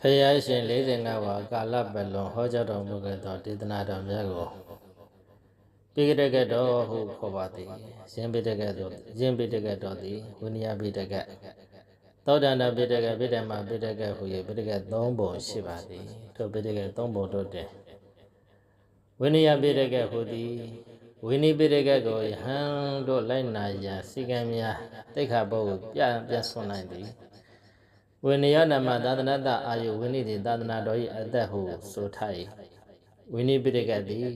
ဖယားရှင်45ပါးကာလပတ်လုံးဟောကြားတော်မူခဲ့သောဒေသနာတော်များကိုပိဋကတ်တော်ဟုခေါ်ပါသည်ရှင်ပိဋကတ်တော်ရှင်ပိဋကတ်တော်သည်ဝိနည်းပိဋကတ်သောတန္တပိဋကတ်ပိဋကမပိဋကတ်ဟူ၍ပိဋကတ်၃ပုံရှိပါသည်ထိုပိဋကတ်၃ပုံတို့တည်းဝိနည်းပိဋကတ်ဟူသည်ဝိနည်းပိဋကတ်ကိုယဟန်တို့လိုက်နာရန်စီကံများတိခါဘုတ်ပြပြဆွနိုင်သည် ဝိနည်းနာမသာသနာတအာယုဝိနည်းသည်သာသနာတော်၏အသက်ဟုဆိုထား၏ဝိနည်းပိဋကတ်သည်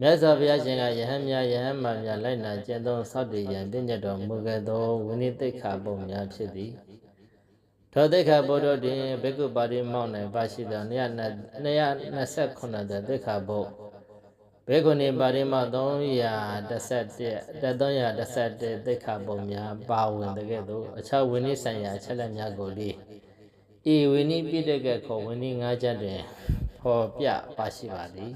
မြတ်စွာဘုရားရှင်ကယဟန်များယဟန်မှများလိုက်နာကျင့်သုံးဆောက်တည်ရန်ပြည့်ညတ်တော်မူခဲ့သောဝိနည်းတိခါပုံများဖြစ်သည်ထိုတိခါဘုဒ္ဓတွင်ဘေကုပါတိမောင်း၌ပါရှိသော229တဲ့တိခါဘု ဘေကုဏီပါရိမ311တက်311တိခါပုံများပါဝင်တဲ့ကဲ့သို့အခြားဝိနည်းဆိုင်ရာအချက်လက်များကိုလေဤဝိနည်းပြည့်တဲ့ကဲ့ခေါ်ဝိနည်း၅ချက်တွင်ဖော်ပြပါရှိပါသည်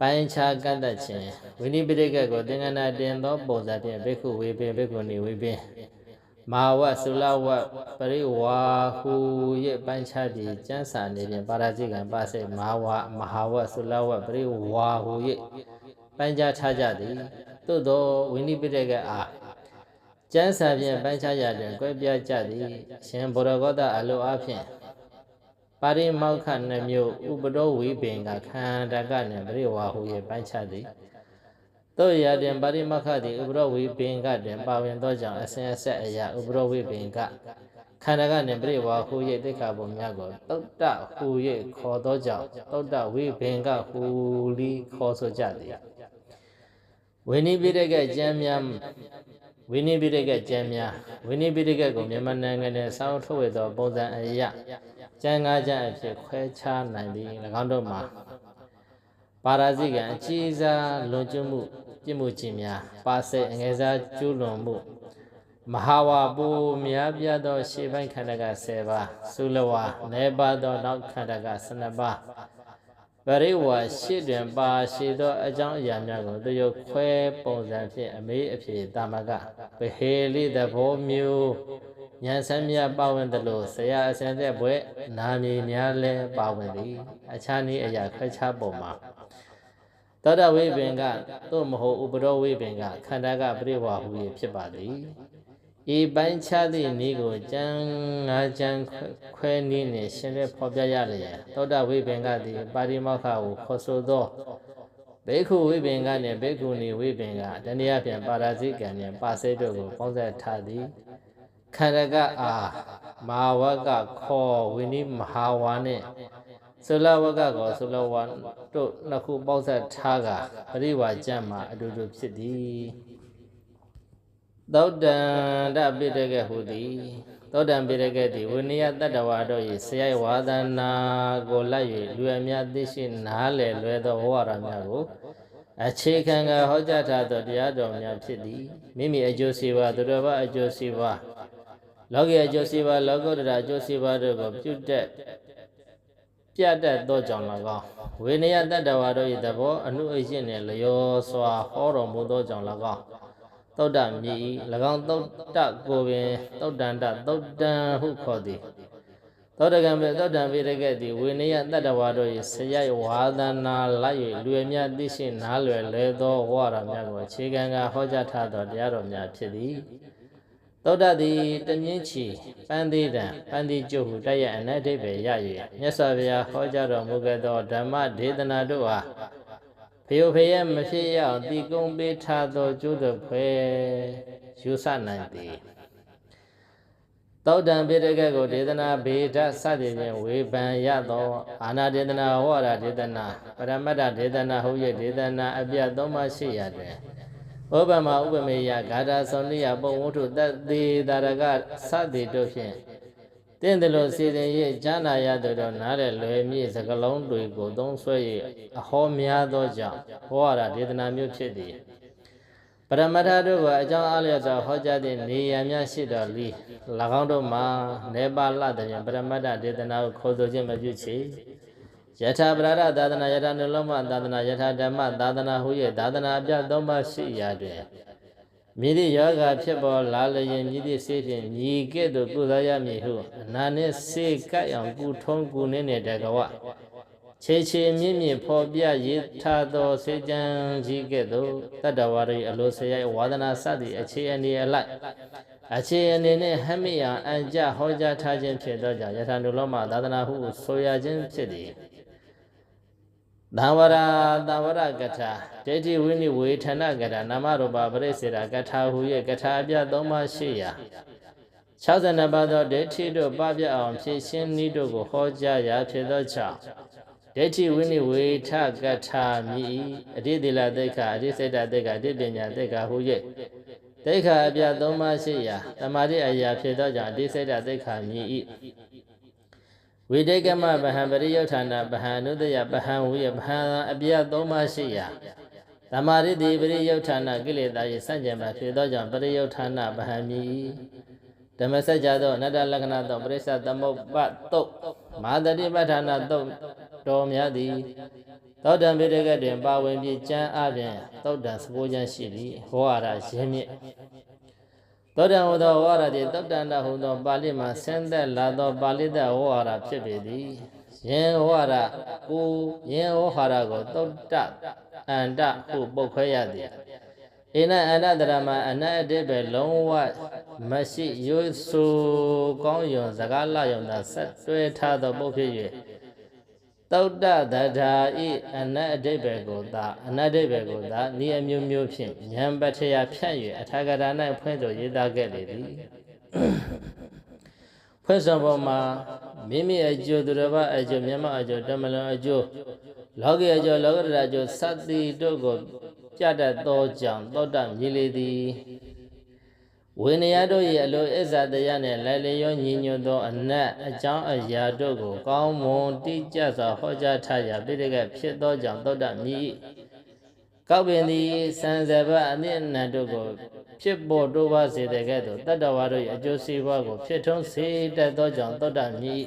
ပိုင်းခြားကန့်သက်ခြင်းဝိနည်းပိဋကတ်ကိုသင်္ကနာတင်သောပုံစံဖြင့်ဘိက္ခုဝေပင်ဘိက္ခုနီဝေပင် မဟာဝတ်သုလဝတ်ပရိဝါဟု၍ပိုင်းခြားပြီးကျမ်းစာနေဖြင့်ပါရဇိကံပါစေမဟာဝမဟာဝတ်သုလဝတ်ပရိဝါဟု၍ပိုင်းခြားထားကြသည်သို့သောဝိနည်းပိဋကတ်အားကျမ်းစာဖြင့်ပိုင်းခြားရတွင်ကွဲပြားကြသည်ရှင်ဘောရဂောတအလိုအဖြင့်ပါရိမောက္ခနှမျိုးဥပဒေဝိပင်ကခန္ဓာကနှင့်ပရိဝါဟု၍ပိုင်းခြားသည် တို့ရတွင်ပါရိမောက္ခသည်ဥပဒေဝိပင်ကတွင်ပါဝင်သောကြောင့်အစဉ်အဆက်အရာဥပဒေဝိပင်ကခန္ဓာကနှင့်ပရိဝါဟု၍တိက္ခာပုံများကိုတုတ်တဟု၍ခေါ်သောကြောင့်တုတ်တဝိပင်ကဟူလီခေါ်ဆိုကြသည်ဝိနိပိရကကျမ်းများဝိနိပိရကကျမ်းများဝိနိပိရကကိုမြန်မာနိုင်ငံတွင်စောင်းထုတ်ဝေသောပုံစံအရာကျမ်းငါးကျမ်းအဖြစ်ခွဲခြားနိုင်သည်၎င်းတို့မှာပါရာဇိကံအကြီးစားလွန်ကျွမှု ပြစ်မှုခြင်းများပါစေအငယ်စားကျူးလွန်မှုမဟာဝါပူများပြားသော ရှေးပိုင်းခန္ဓာက10ပါးသုလဝါနေပါသောနောက်ခန္ဓာက12ပါးပရိဝါရှေ့တွင်ပါရှိသောအကြောင်းအရာများကိုသူရုပ်ခွဲပုံစံဖြင့်အမေးအဖြေတာမကပဟေလိသဘောမျိုးဉာဏ်ဆန်းမြပါဝင်သလိုဆရာအစံသက်ဘွဲ့နာမည်များလဲပါဝင်သည်အခြားနည်းအရာခွဲခြားပုံမှာ သောတဝိပင်ကသို့မဟုတ်ဥပဒေဝိပင်ကခန္ဓာကပြိဝါဟူ၍ဖြစ်ပါသည်ဤပိုင်းခြားသည့်နည်းကိုကျမ်းငါးကျမ်းခွဲနည်းနှင့်ရှင်းလင်းဖော်ပြရလျက်သောတဝိပင်ကသည်ပါရိမောက္ခကိုခေါ်ဆိုသောဘေခုဝိပင်ကနှင့်ဘေခုနီဝိပင်ကတနည်းအားဖြင့်ပါရာဇိကံနှင့်ပါစေတို့ကိုပေါင်းစပ်ထားသည်ခန္ဓကအာမဟာဝကခောဝိနိမဟာဝါနှင့် သုလဝကကောသုလဝါတို့နှစ်ခုပေါင်းစပ်ထားကပရိဝါကျမ်းမှာအတူတူဖြစ်သည်သောတန္တပိတကဟုသည်သောတံပိရကတိဝိနည်းတတ္တဝါတို့၏ဆရာဝါဒနာကိုလိုက်၍လူအများသိရှိနားလည်လွယ်သောဟောရများကိုအခြေခံကဟောကြားထားသောတရားတော်များဖြစ်သည်မိမိအကျိုးစီပါသူတော်ဘာအကျိုးစီပါလောကီအကျိုးစီပါလောကုတ္တရာအကျိုးစီပါတို့ကိုပြုတက် ပြတ်တတ်သောကြောင့်၎င်းဝိနည်းတတ္တဝါတို့၏သဘောအနုအရှင်နှင့်လျောစွာဟောတော်မူသောကြောင့်၎င်းသုတ်တမြည်၎င်းသုတ်တကိုပင်သုတ်တန္တသုတ်တံဟုခေါ်သည်သောတကံပေသောတံပေရကဲ့သည်ဝိနည်းတတ္တဝါတို့၏ဆရာဝါဒနာလိုက်၍လူအများသိရှိနားလွယ်လဲသောဝါရများကိုအခြေခံကဟောကြားထားသောတရားတော်များဖြစ်သည် သောတသည်တမြင့်ချီပန်းသေးတံပန်းသေးကျုပ်ဟုတိုက်ရအနတ်ဒိဗေရ၍မြတ်စွာဘုရားဟောကြားတော်မူခဲ့သောဓမ္မဒေသနာတို့အားဖျော်ဖျက်မဖြစ်ရအောင်တည်ကုံပေးထားသောကျိုးတော်ဖွယ်ယူဆနိုင်သည်သောတံပိဋကတ်ကိုဒေသနာဘေဒစသည်ဖြင့်ဝေဖန်ရသောအာနာဒေသနာဟောရာဒေသနာပရမတ္တဒေသနာဟုတ်ရဒေသနာအပြတ်သုံးပါးရှိရတွင် ဩပမဥပမေယဂါထာသောနိယပုံဝတ္ထုတသေတာရကစသည်တို့ဖြင့်တင့်တယ်လို့စီစဉ်၍ဈာနာရတို့တော့နားတဲ့လွယ်မြင့်စကလုံးတွေကိုသုံးဆွဲ၍အဟောများသောကြောင့်ဟောရတာဒေသနာမျိုးဖြစ်သည်ပရမတ္ထတို့ကအကြောင်းအားလျော်စွာဟောကြားသည့်နေရာများရှိတော်လီ၎င်းတို့မှာနေပါလတည်းပရမတ္ထဒေသနာကိုခေါ်ဆိုခြင်းမပြုချေ ယထာပရဒသာသနာယထာနုလုံးမသာသနာယထာဓမ္မသာသနာဟု၍သာသနာအပြသုံးပါးရှိရာတွင်မြည်သည့်ယောဂဖြစ်ပေါ်လာလျင်မြည်သည့်စေဖြင့်ညီကဲ့သို့ကုသရမည်ဟုအနာနှင့်စေကပ်အောင်ကုထုံးကုနှင်းနေတဲ့ကဝခြေခြေမြင့်မြင့်ဖော်ပြရထားသောစေကြံကြီးကဲ့သို့တတ္တဝရိအလိုဆရိုက်ဝါဒနာစသည့်အခြေအနေအလိုက်အခြေအနေနှင့်ဟမိယအံကြဟောကြားထားခြင်းဖြစ်သောကြောင့်ယထာနုလောမသာသနာဟုဆိုရခြင်းဖြစ်သည် သံဝရသံဝရကထာဒိဋ္ဌိဝိနိဝေထဏကထာနာမရူပပရိစေရာကထာဟူ၍ကထာအပြသုံးပါးရှိရာ62ပါးသောဒိဋ္ဌိတို့ပပြအောင်ဖြည့်ရှင်းနည်းတို့ကိုဟောကြားရာဖြစ်သောကြောင့်ဒိဋ္ဌိဝိနိဝေထကထာမိအတိတိလသိက္ခာအတိစိတ်တသိက္ခာအတိပညာသိက္ခာဟူ၍သိက္ခာအပြသုံးပါးရှိရာတမာတိအရာဖြစ်သောကြောင့်အတိစိတ်တသိက္ခာမိ၏ ဝိတေကမဗဟံပရိယုဌာဏဗဟံအနုတယဗဟံဝိယဗဟံအပြသုံးပါးရှိရာသမာရိတိပရိယုဌာဏကိလေသာ၏စัจကြံမှာဖြစ်သောကြောင့်ပရိယုဌာဏဗဟံမိဓမ္မစကြာသောအနတ္တလက္ခဏာသောပရိစ္ဆသမုပ္ပတ်တုတ်မာတတိပဋ္ဌာနာတုတ်တော်များသည်သောတံပိဋကတွင်ပါဝင်ပြီးကျမ်းအပြင်သုတ်တံစပိုးချမ်းရှိသည်ဟောရရင်းမြစ် သောတံဟောသောဟောရသည်သုတ်တန္တဟူသောပါဠိမှာဆင်းသက်လာသောပါဠိတဟောရဖြစ်ပေသည်ယင်ဟောရကိုယင်ဟောရကိုသုတ်တအန္တဟုပုတ်ခွဲရသည်အိနအနတ္တရမအနတ်အတိပဲလုံးဝမရှိရွဆိုကောင်းယုံစကားလယုံသာဆက်တွဲထားသောပုတ်ဖြစ်၍ သုတ်တတထာဤအနတ်အတိပဲကိုသာအနတ်အတိပဲကိုသာဤအမျိုးမျိုးဖြင့်ဉာဏ်ပထရာဖြန့်၍အထာဂရ၌ဖွင့်ဆိုရေးသားခဲ့လေသည်ဖွင့်ဆိုပေါ်မှာမိမိအကျိုးသူတစ်ပါးအကျိုးမြတ်မအကျိုးတမလွန်အကျိုးလောကီအကျိုးလောကရအကျိုးစသည်တို့ကိုပြတတ်သောကြောင့်သောတမြည်လေသည် ဝိနည်းတို့၏အလိုအစ္ဆာတရားနှင့်လည်းလျောညီညွတ်သောအနတ်အကြောင်းအရာတို့ကိုကောင်းမွန်တိကျစွာဟောကြားထားရာပိဋကဖြစ်သောကြောင့်သောတမြည်ကောက်ပင်သည်စံစဘအနည်းအနတ်တို့ကိုဖြစ်ပေါ်တိုးပါစေတဲ့ကဲ့သို့တတ္တဝါတို့၏အကျိုးစီးပွားကိုဖြစ်ထုံးစေတတ်သောကြောင့်သောတမြည်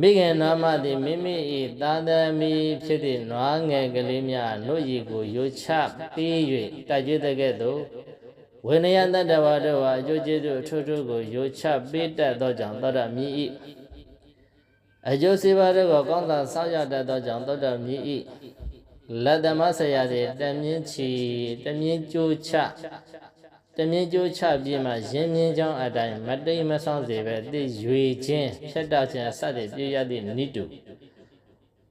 မိခင်နာမသည်မိမိ၏သာသမီဖြစ်သည့်နွားငယ်ကလေးများနှုတ်ရည်ကိုယိုချပေး၍တိုက်ကျွေးတဲ့ကဲ့သို့ ဝိနည်းတတ္တဝါတို့ဟာအကျိုးကျေးဇူးအထူးထူးကိုယိုချပေးတတ်သောကြောင့်သောတမြည်၏အကျိုးစီးပွားတို့ကိုကောင်းစွာစောင့်ရတတ်သောကြောင့်သောတမြည်၏လက်သမဆရာသည်တမြင့်ချီတမြင့်ကြိုးချတမြင့်ကြိုးချပြီးမှရင်းမြင်းချောင်းအတိုင်းမတိမ်မဆောင်စေပဲသိရွေခြင်းဖြတ်တောက်ခြင်းစသည်ပြည့်ရသည့်နိတု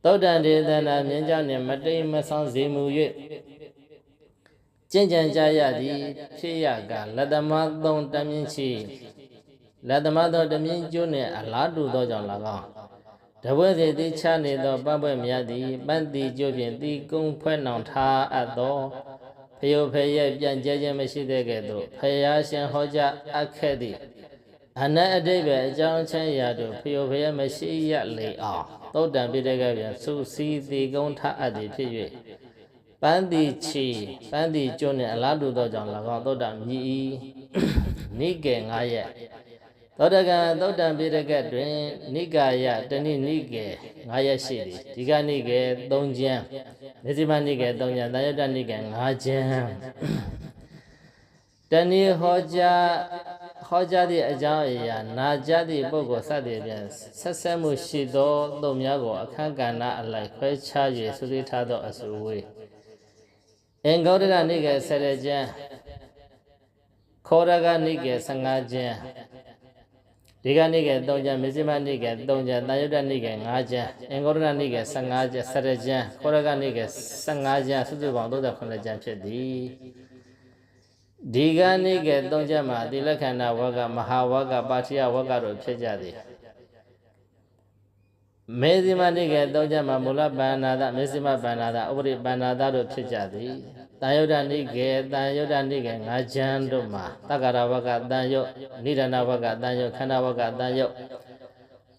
သောတန်ဒေသနာမြင်းချောင်းနှင့်မတိမ်မဆောင်စေမူ၍ ကျင့်ကြံကြရသည်ဖြစ်ရကလက်သမားသုံးတမြင့်ချီလက်သမားသောတမြင့်ကျိုးနှင့်အလားတူသောကြောင့်၎င်းတပွဲစီတိချနေသောပပွဲမြတ်သည်ပန်းတိကျိုးဖြင့်တိကုံဖွဲ့နှောင်ထားအပ်သောဖယုဖရဲ့ပြန်ကြဲခြင်းမရှိတဲ့ကဲ့သို့ဖယားရှင်ဟောကြားအပ်ခဲ့သည့်အနတ်အတိတ်ပဲအကြောင်းချင်းရာတို့ဖယုဖရဲ့မရှိရလေအောင်သုတ်တံပိဋကပြန်စုစည်းတိကုံထားအပ်သည်ဖြစ်၍ ပန်းတိချီပန်းတိကျွန်းနှင့်အလားတူသောကြောင့်၎င်းသုတ်တံမြည်၏နိကေ9ရက်သောတကံသုတ်တံပိရကတ်တွင်နိကာယတဏိနိကေ9ရက်ရှိသည်ဒီကနိကေ3ကျမ်းမေဇိမနိကေ3ကျမ်းတယတနိကေ5ကျမ်းတဏိဟောကြားဟောကြားသည့်အကြောင်းအရာနာကြသည့်ပုဂ္ဂိုလ်စသည်ဖြင့်ဆက်ဆက်မှုရှိသောတုံများကိုအခန့်ကဏ္ဍအလိုက်ခွဲခြား၍ဆွေးထားသောအစုဝေး အင်္ဂေါဒရနိကေ10ကျမ်းခောရဂနိကေ15ကျမ်းဒီကနေ့က3ကျမ်းမေဇိမနေ့က3ကျမ်းတာယုတ္တနေ့က5ကျမ်းအင်္ဂေါရဏနေ့က15ကျမ်း17ကျမ်းခောရကနေ့က15ကျမ်းစုစုပေါင်း38ကျမ်းဖြစ်သည်ဒီကနေ့က3ကျမ်းမှာတိလက္ခဏဝကမဟာဝကပါတိယဝကတို့ဖြစ်ကြသည် မေဇိမနေ့က3ကျမ်းမှာမူလပန္နာသမေဇိမပန္နာသဥပရိပန္နာသတို့ဖြစ်ကြသည်တန်ယုဒ္ဓနိကေတန်ယုဒ္ဓနိကေငါးချမ်းတို့မှာတက္ကရာဝကတန်ယုတ်နိဒနာဝကတန်ယုတ်ခန္ဓာဝကတန်ယုတ်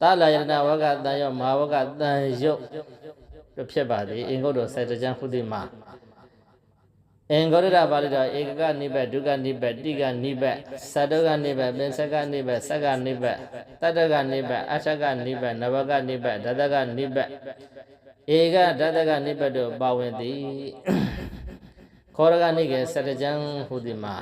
သလာယတနာဝကတန်ယုတ်မဟာဝကတန်ယုတ်တို့ဖြစ်ပါသည်အင်္ဂုတ္တစေတကျမ်းဟုတိမှာ အင်္ဂုတ္တပါဠိတော်ဧကကနိဗ္ဗဒုက္ခနိဗ္ဗတိကနိဗ္ဗသတ္တကနိဗ္ဗပင်စကနိဗ္ဗစကနိဗ္ဗတတ္တကနိဗ္ဗအထကနိဗ္ဗနဝကနိဗ္ဗဒတကနိဗ္ဗဧကဒတကနိဗ္ဗတို့ပါဝင်သည်ခောရကနိကေစတကြံဟူသည်မှာ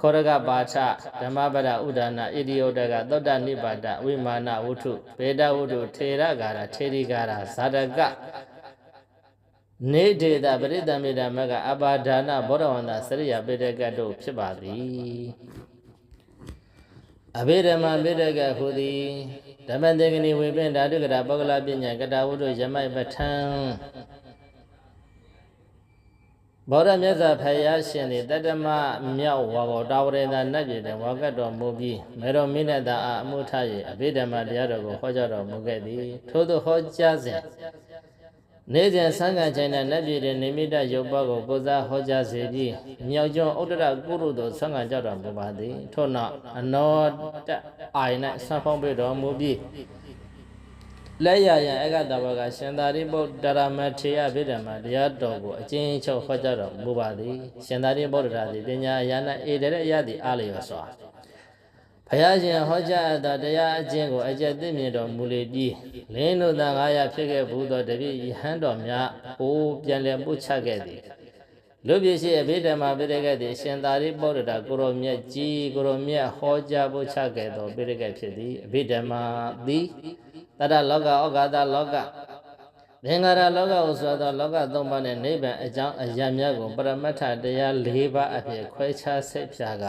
ခောရကပါချဓမ္မပဒဥဒါနာဣတိယတကသောတနိပါဒဝိမာနဝုထုဘေဒဝုထုထေရဂါရထေရိဂါရဇာတက နေဒေတာပရိသမေတမကအပါဒါနဘောဓဝန္တစရိယပိတကတ်တို့ဖြစ်ပါသည်အဘိဓမ္မာပိတကတ်ဟူသည်ဓမ္မတေကနိဝေပင်ဓာတုကတာပောကလပညာကတာဝုဒ္ဓယမိုက်ပဋ္ဌံဘောရမြတ်စွာဘုရားရှင်သည်တတ္တမမြောက်ဝါဘောတာဝရေသာနတ်ပြည်တွင်ဝါကတ်တော်မူပြီးမေတော်မိနတအာအမှုထ၍အဘိဓမ္မာတရားတော်ကိုဟောကြားတော်မူခဲ့သည်ထို့သောဟောကြားစဉ် နေ့စဉ်ဆန်းကန်ချိန်၌နတ်ပြည်တွင်နိမိတရုပ်ပတ်ကိုကိုစားဟောကြားစေပြီးမြောက်ကျောင်းဥဒ္ဒရကုရုသို့ဆန်းကန်ကြတော်မူပါသည်ထို့နောက်အနောတအိုင်၌ဆံဖုံးပြတော်မူပြီးလက်ရရန်အကတဘောကရှင်သာရိပုတ္တရာမထေရဗိဓမ္မာတရားတော်ကိုအကျဉ်းချုပ်ဟောကြားတော်မူပါသည်ရှင်သာရိပုတ္တရာသည်ပညာအရာ၌ဧတရအရသည်အားလျော်စွာ ဘုရားရှင်ဟောကြားအပ်သောတရားအကျင့်ကိုအကျက်သိမြင်တော်မူလေပြီးလင်းတို့သာငါရဖြစ်ခဲ့ဘူးသောတပည့်ယဟန်တော်များအိုးပြန်လည်ပုတ်ချခဲ့သည်လူပြည့်ရှိအဘိဓမ္မာပိရကတိရှင်သာရိပုတ္တရာကိုရောမြတ်ကြီးကိုရောမြတ်ဟောကြားပုတ်ချခဲ့သောပိရကဖြစ်သည်အဘိဓမ္မာသည်တတလောကဩဃာတလောကသင်္ကာရလောကဟုဆိုသောလောကသုံးပါးနှင့်နိဗ္ဗာန်အကြောင်းအရာများကိုပရမတ္ထတရား၄ပါးအဖြစ်ခွဲခြားစိတ်ဖြာက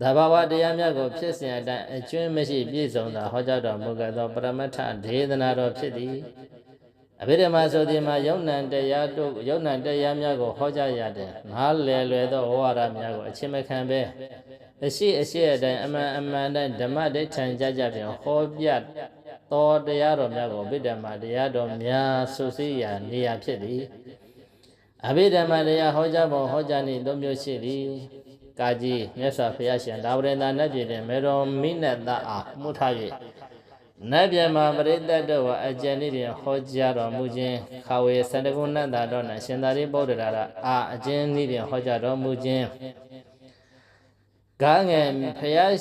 သဘာဝတရားများကိုဖြစ်စဉ်အတိုင်းအကျွမ်းမရှိပြည့်စုံသောဟောကြားတော်မူခဲ့သောပရမတ္ထဒေသနာတော်ဖြစ်သည်အဘိဓမ္မာဆိုသည်မှာယုံ nant တရားတို့ယုံ nant တရားများကိုဟောကြားရတဲ့ငါးလယ်လွယ်သောဝါဒများကိုအချင်းမခံပဲအရှိအရှိအတိုင်းအမှန်အမှန်တိုင်းဓမ္မဒိဋ္ဌံကြကြပြန်ဟောပြသောတရားတော်များကိုအဘိဓမ္မာတရားတော်များဆုစည်းရာနေရာဖြစ်သည်အဘိဓမ္မာတရားဟောကြားပုံဟောကြားနည်းသုံးမျိုးရှိသည် ကာကြီးမြတ်စွာဘုရားရှင်ဒါဝရဏနတ်ပြည်တွင်မေတော်မိနတအားမှုထား၍နတ်ပြည်မှာပရိသတ်တို့အကျဉ်းဤတွင်ဟောကြားတော်မူခြင်းခါဝေစန္ဒကုဏ္ဍတော်၌ရှင်သာရိပုတ္တရာအာအကျဉ်းဤတွင်ဟောကြားတော်မူခြင်းကားငယ်ဖျား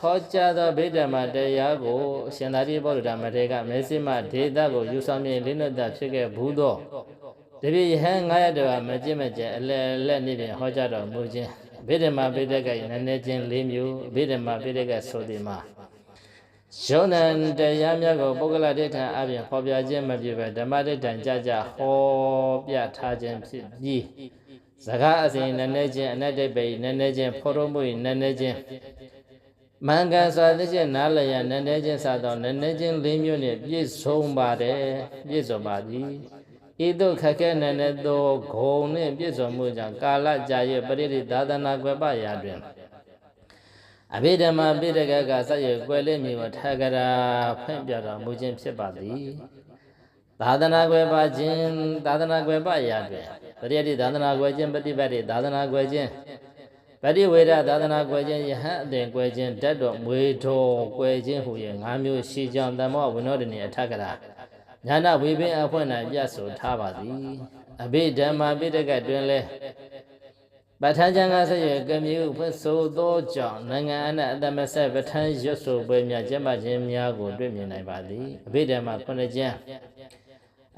ဟောကြားသောဗိဓမ္မာတရားကိုရှင်သာရိပုတ္တရာမထေရကမေစိမဒေသကိုယူဆောင်မြင်လင်းလွတ်တာဖြစ်ခဲ့ဘူးသောတပည့်ယဟန်900တော်မကြည့်မကြအလဲလက်နေပြင်ဟောကြားတော်မူခြင်း ဗိဓမ္မာပိဋကနည်းနည်းချင်း၄မျိုးဗိဓမ္မာပိဋကဆိုသည်မှာယုံနံတရားများကိုပုဂ္ဂလဒိဋ္ဌံအပြင်ဟောပြခြင်းမပြပဲဓမ္မဒိဋ္ဌံကြကြဟောပြထားခြင်းဖြစ်ပြီးစကားအစဉ်နည်းနည်းချင်းအနတ္တိပိနည်းနည်းချင်းဖော်တော်မူနည်းနည်းချင်းမင်္ဂန်စွာသိချင်းနားလည်ရနည်းနည်းချင်းစသောနည်းနည်းချင်း၄မျိုးနှင့်ပြည့်စုံပါတယ်ပြည့်စုံပါသည် ဤသို့ခက်ခဲနည်းနည်းသောဂုံနှင့်ပြည့်စုံမှုကြောင့်ကာလကြာရဲ့ပရိရိသာသနာကွယ်ပရာတွင်အဘိဓမ္မာပိဋကကစရကွယ်လေးမြေကိုထာဂရာဖွင့်ပြတော်မူခြင်းဖြစ်ပါသည်သာသနာကွယ်ပါခြင်းသာသနာကွယ်ပရာတွင်ပရိယတိသာသနာကွယ်ခြင်းပฏิပတ်တိသာသနာကွယ်ခြင်းပฏิဝေဒသာသနာကွယ်ခြင်းယဟန်အတင်ကွယ်ခြင်းဓာတ်တော်မွေတော်ကွယ်ခြင်းဟူ၍၅မျိုးရှိကြောင်းတမောဝိနောဒနိအထကရာ ညာနာဝေပင်အဖွင့်၌ပြဆိုထားပါသည်အဘိဓမ္မာပိဋကတွင်လဲပဋ္ဌာန်းကျမ်းကဆက်ရကမြူဖွင့်ဆိုသောကြောင့်နိုင်ငံအနှံ့အတမဆက်ပဋ္ဌာန်းရွတ်ဆိုပွဲများကျင့်ပခြင်းများကိုတွေ့မြင်နိုင်ပါသည်အဘိဓမ္မာခုနှစ်ကျမ်း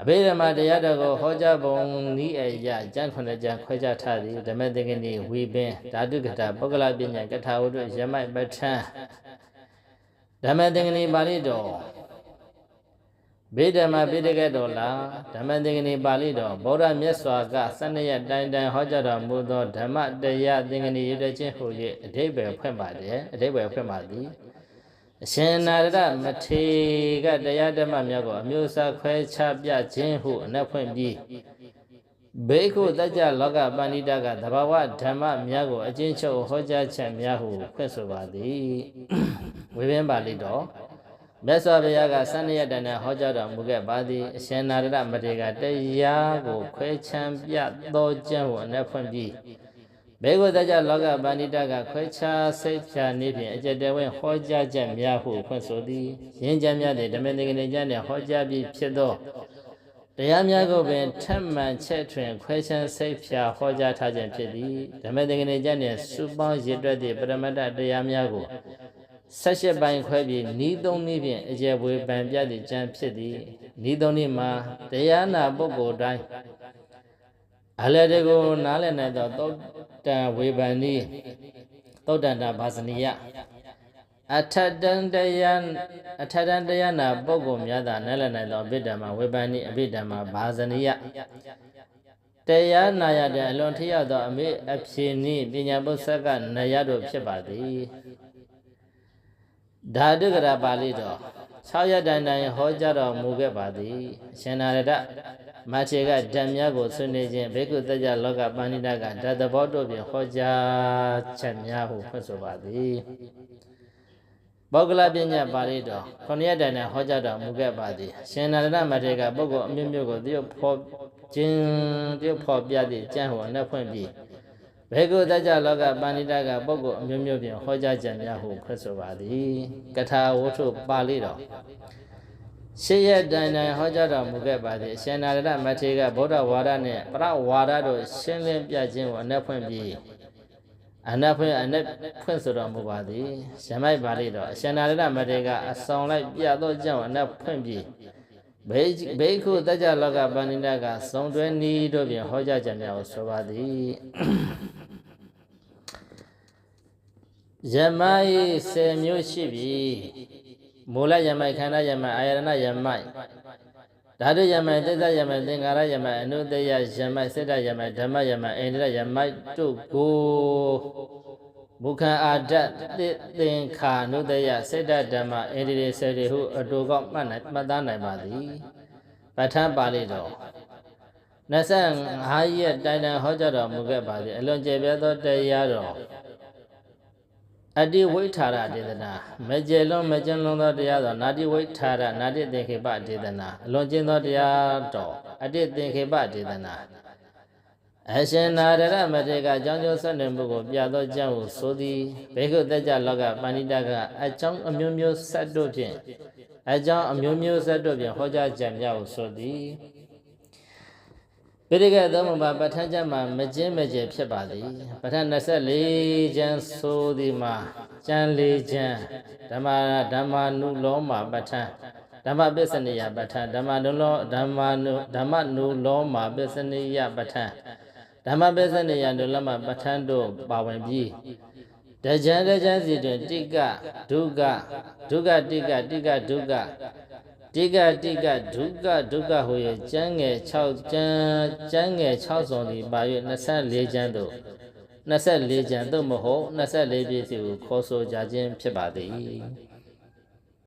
အဘိဓမ္မာတရားတော်ကိုဟောကြားပုံဤအရာကျမ်းခုနှစ်ကျမ်းခွဲခြားထားသည်ဓမ္မသင်္ကနီဝိပင်ဓာတုကတာပုဂ္ဂလပညာကထာဝတ္တရမိုက်ပဋ္ဌာန်းဓမ္မသင်္ကနီပါဠိတော် ဗေဒမပိဋကတော်လာဓမ္မသင်္ကနီပါဠိတော်ဗုဒ္ဓမြတ်စွာက12ရက်တိုင်တိုင်ဟောကြားတော်မူသောဓမ္မတရားသင်္ကနီရတဲ့ချင်းဟူ၍အဓိပ္ပာယ်ဖွင့်ပါတယ်အဓိပ္ပာယ်ဖွင့်ပါသည်အရှင်နာရဒမထေကတရားဓမ္မများကိုအမျိုးအစားခွဲခြားပြခြင်းဟုအနက်ဖွင့်ပြီးဘေခုတကြလောကပဏိတကသဘာဝဓမ္မများကိုအချင်းချုပ်ဟောကြားချက်များဟုဖွင့်ဆိုပါသည်ဝေဘင်းပါဠိတော် မြတ်စွာဘုရားကဆန္ဒရတဏဟောကြားတော်မူခဲ့ပါသည်အရှင်နာရဒမထေရကတရားကိုခွဲချမ်းပြသောကျင့်ကိုအနက်ဖွင့်ပြီးဘေဂုတကြလောကပဏိတကခွဲခြားစိတ်ဖြာနေဖြင့်အကျတဝဲဟောကြားချက်များဟုဖွင့်ဆိုသည်ရင်းကြများတဲ့ဓမ္မသင်္ကနေ့ကျမ်းနှင့်ဟောကြားပြီးဖြစ်သောတရားများကိုပင်ထက်မှန်ချက်ထွင်ခွဲခြားစိတ်ဖြာဟောကြားထားခြင်းဖြစ်သည်ဓမ္မသင်္ကနေ့ကျမ်းနှင့်စုပေါင်းရည်တွက်သည့်ပရမတ္တတရားများကို ဆက်ရှစ်ပိုင်းခွဲပြီးဤသုံးနည်းဖြင့်အကျေပွေပံပြသည့်ကျမ်းဖြစ်သည်ဤသုံးနည်းမှာတရားနာပုဂ္ဂိုလ်တိုင်းအလယ်တကိုနားလည်နိုင်သောသုတ်တံဝေဗန္ဒီသုတ်တန္တဘာဇနိယအထတန်တယံအထတန်တယနာပုဂ္ဂိုလ်များသာနားလည်နိုင်သောအဘိဓမ္မာဝေဗန္ဒီအဘိဓမ္မာဘာဇနိယတရားနာရတဲ့အလွန်ထရောက်သောအမေအဖြေနည်းပညာပုစကနရတို့ဖြစ်ပါသည် ဓာတုကရပါဠိတော်6ရက်တိုင်တိုင်ဟောကြားတော်မူခဲ့ပါသည်အရှင်နာရတမထေကဓာတ်များကိုဆွေးနွေးခြင်းဘေကုတကြလောကပဏိတကဓာတ်သဘောတို့ဖြင့်ဟောကြားချက်များဟုဖွင့်ဆိုပါသည်ပုဂ္ဂလပညာပါဠိတော်ခொနည်းတိုင်တိုင်ဟောကြားတော်မူခဲ့ပါသည်ရှင်နာရတမထေကပုဂ္ဂိုလ်အမျိုးမျိုးကိုတရုပ်ဖော်ခြင်းတရုပ်ဖော်ပြသည့်ကျမ်းဟောနှက်ဖွင့်ပြီး ဘေကုတကြလောကပဏိတကပုဂ္ဂိုလ်အမျိုးမျိုးဖြင့်ဟောကြားချက်များဟုဖွင့်ဆိုပါသည်ကထာဝတ္ထုပါဠိတော်ရှေးရတိုင်တိုင်ဟောကြားတော်မူခဲ့ပါသည်အရှင်နာရတမထေကဗုဒ္ဓဝါဒနှင့်ပရဝါဒတို့ရှင်းလင်းပြခြင်းကိုအနှက်ဖွင့်ပြီးအနက်ဖွင့်အနက်ဖွင့်ဆိုတော်မူပါသည်ရှမိုက်ပါဠိတော်အရှင်နာရတမထေကအဆောင်လိုက်ပြသောကြောင့်အနက်ဖွင့်ပြီးဘေဘေခုတကြလောကပဏိတကသုံတွဲနီးတို့ဖြင့်ဟောကြားကြများကိုဆိုပါသည် ယမိုက်10မျိုးရှိပြီမူလယမိုက်ခန္ဓာယမိုက်အာယရဏယမိုက်ဓာတုယမိုက်သစ္စာယမိုက်သင်္ခါရယမိုက်အနုတ္တယယမိုက်စိတ္တယမိုက်ဓမ္မယမိုက်အိန္ဒြယမိုက်တို့ကိုမုခံအာဒတ်သင်္ခါနုတ္တယစိတ္တဓမ္မအိန္ဒြေစေတေဟုအတူကောက်မှတ်နိုင်မှတ်သားနိုင်ပါသည်ပဋ္ဌာန်းပါဠိတော်25ရက်တိုင်တိုင်ဟောကြားတော်မူခဲ့ပါသည်အလွန်ကျေပြတ်သောတရားတော် အတ္တိဝိထာရဒေသနာမကျေလွန်မကျဉ်လွန်သောတရားသောနာတိဝိထာရနာတိသင်္ခေပဒေသနာအလွန်ကျဉ်သောတရားတော်အတ္တိသင်္ခေပဒေသနာအရှင်နာရရမတေကအကြောင်းကျိုးဆက်နေမှုကိုပြသောကြောင့်ဆိုသည်ဘေခုတက်ကြလောကပဏိတကအကြောင်းအမျိုးမျိုးဆက်တို့ဖြင့်အကြောင်းအမျိုးမျိုးဆက်တို့ဖြင့်ဟောကြားကြံများကိုဆိုသည် ပိဋကသုံးပုံပါပဋ္ဌာန်းကျမ်းမှာမကျင်းမကျဖြစ်ပါသည်ပဋ္ဌာန်း24ကျမ်းဆိုသည်မှာကျမ်း၄ကျမ်းဓမ္မဓမ္မနုလောမှာပဋ္ဌာန်းဓမ္မပစ္စနိယပဋ္ဌာန်းဓမ္မနုလောဓမ္မနုဓမ္မနုလောမှာပစ္စနိယပဋ္ဌာန်းဓမ္မပစ္စနိယနုလောမှာပဋ္ဌာန်းတို့ပါဝင်ပြီးတကြံတကြံစီတွင်တိကဒုက္ခဒုက္ခတိကတိကဒုက္ခ တိကတိကဒုက္ခဒုက္ခဟူ၍ကျမ်းငယ်6ကျမ်းကျမ်းငယ်6စုံသည်ပါ၍24ကျမ်းတို့24ကျမ်းသို့မဟုတ်24ပြည့်စုံကိုခေါ်ဆိုကြခြင်းဖြစ်ပါသည်